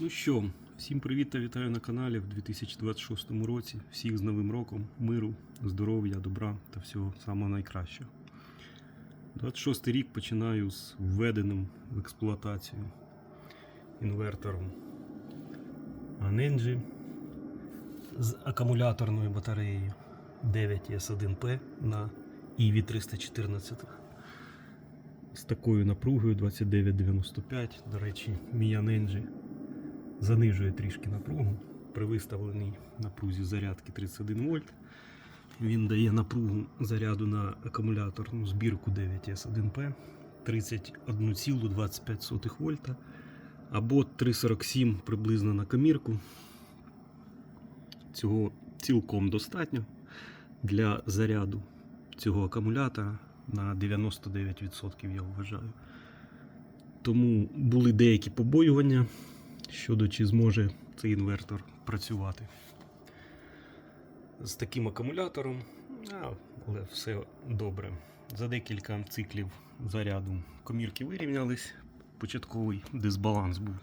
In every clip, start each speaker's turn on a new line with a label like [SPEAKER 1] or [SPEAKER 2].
[SPEAKER 1] Ну що, всім привіт та вітаю на каналі в 2026 році. Всіх з Новим роком, миру, здоров'я, добра та всього самого найкращого. 26 рік починаю з введеним в експлуатацію інвертором Anenji з акумуляторною батареєю 9S1P на EV 314 з такою напругою 2995. До речі, мій Anenji занижує трішки напругу. При виставленій напрузі зарядки 31 вольт. Він дає напругу заряду на акумуляторну збірку 9S1P 31,25 вольта або 3,47 приблизно на комірку. Цього цілком достатньо для заряду цього акумулятора на 99% я вважаю. Тому були деякі побоювання щодо чи зможе цей інвертор працювати. З таким акумулятором, але все добре. За декілька циклів заряду комірки вирівнялись. Початковий дисбаланс був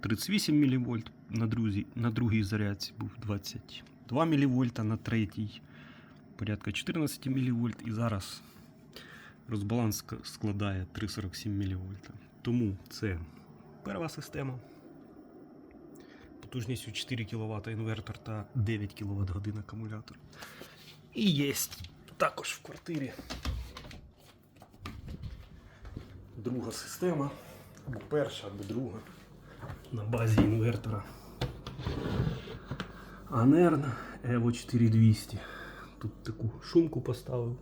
[SPEAKER 1] 38 мВ, на, друзі, на другій зарядці був 22 мВ, на третій порядка 14 мВ і зараз розбаланс складає 3,47 мВ. Тому це перша система. Потужністю 4 кВт інвертор та 9 кВт годин акумулятор. І є також в квартирі друга система, або перша, або друга на базі інвертора. Анерн Evo 4200. Тут таку шумку поставив.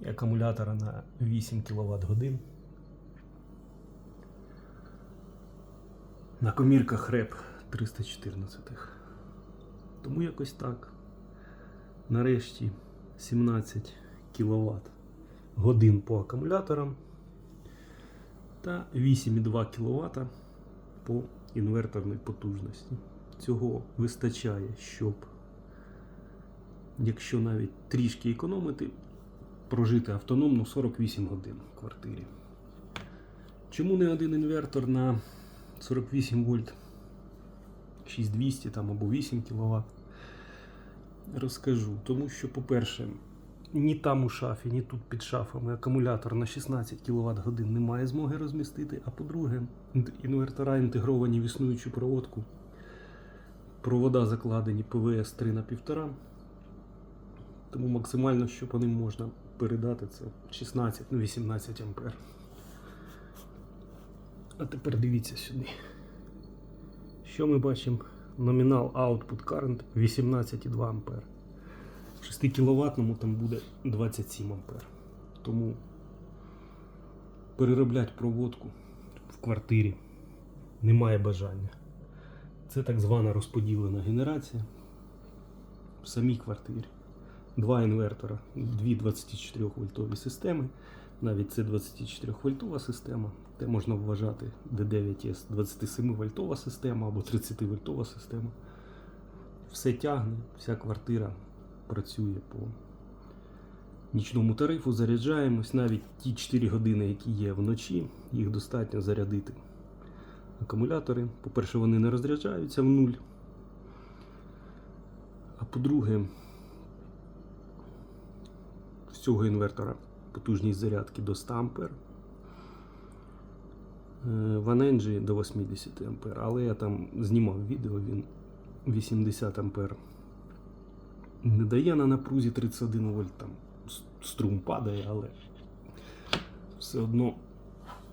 [SPEAKER 1] І акумулятора на 8 кВт годин. На комірках реп 314. Тому якось так. Нарешті 17 кВт годин по акумуляторам та 8,2 кВт по інверторній потужності. Цього вистачає, щоб, якщо навіть трішки економити, прожити автономно 48 годин в квартирі. Чому не один інвертор на 48 вольт 6200 там або 8 кВт? Розкажу. Тому що, по-перше, ні там у шафі, ні тут під шафами акумулятор на 16 кВт годин немає змоги розмістити. А по-друге, інвертора інтегровані в існуючу проводку. Провода закладені ПВС 3 на 1,5. Тому максимально, що по ним можна передати, це 16 на 18 ампер. А тепер дивіться сюди. Що ми бачимо? Номінал Output Current 18,2 ампер. В 6 кВт там буде 27 ампер. Тому переробляти проводку в квартирі немає бажання. Це так звана розподілена генерація в самій квартирі. Два інвертора, дві 24 вольтові системи. Навіть це 24 вольтова система. Те можна вважати D9S 27 вольтова система або 30 вольтова система. Все тягне, вся квартира працює по нічному тарифу, заряджаємось. Навіть ті 4 години, які є вночі, їх достатньо зарядити. Акумулятори, по-перше, вони не розряджаються в нуль. А по-друге, з цього інвертора потужність зарядки до 100 ампер. Е, В Anenji до 80 ампер, але я там знімав відео, він 80 ампер не дає на напрузі 31 вольт, там струм падає, але все одно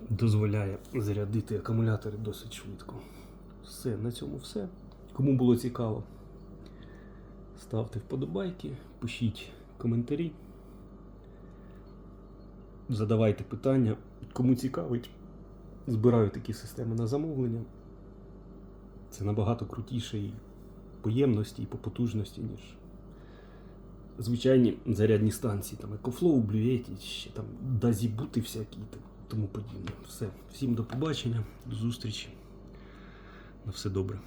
[SPEAKER 1] дозволяє зарядити акумулятори досить швидко. Все, на цьому все. Кому було цікаво, ставте вподобайки, пишіть коментарі, задавайте питання. Кому цікавить, збираю такі системи на замовлення. Це набагато крутіше і по ємності, і по потужності, ніж звичайні зарядні станції, там EcoFlow, Blue ще там дазібути всякі і тому подібне. Все. Всім до побачення, до зустрічі. На все добре.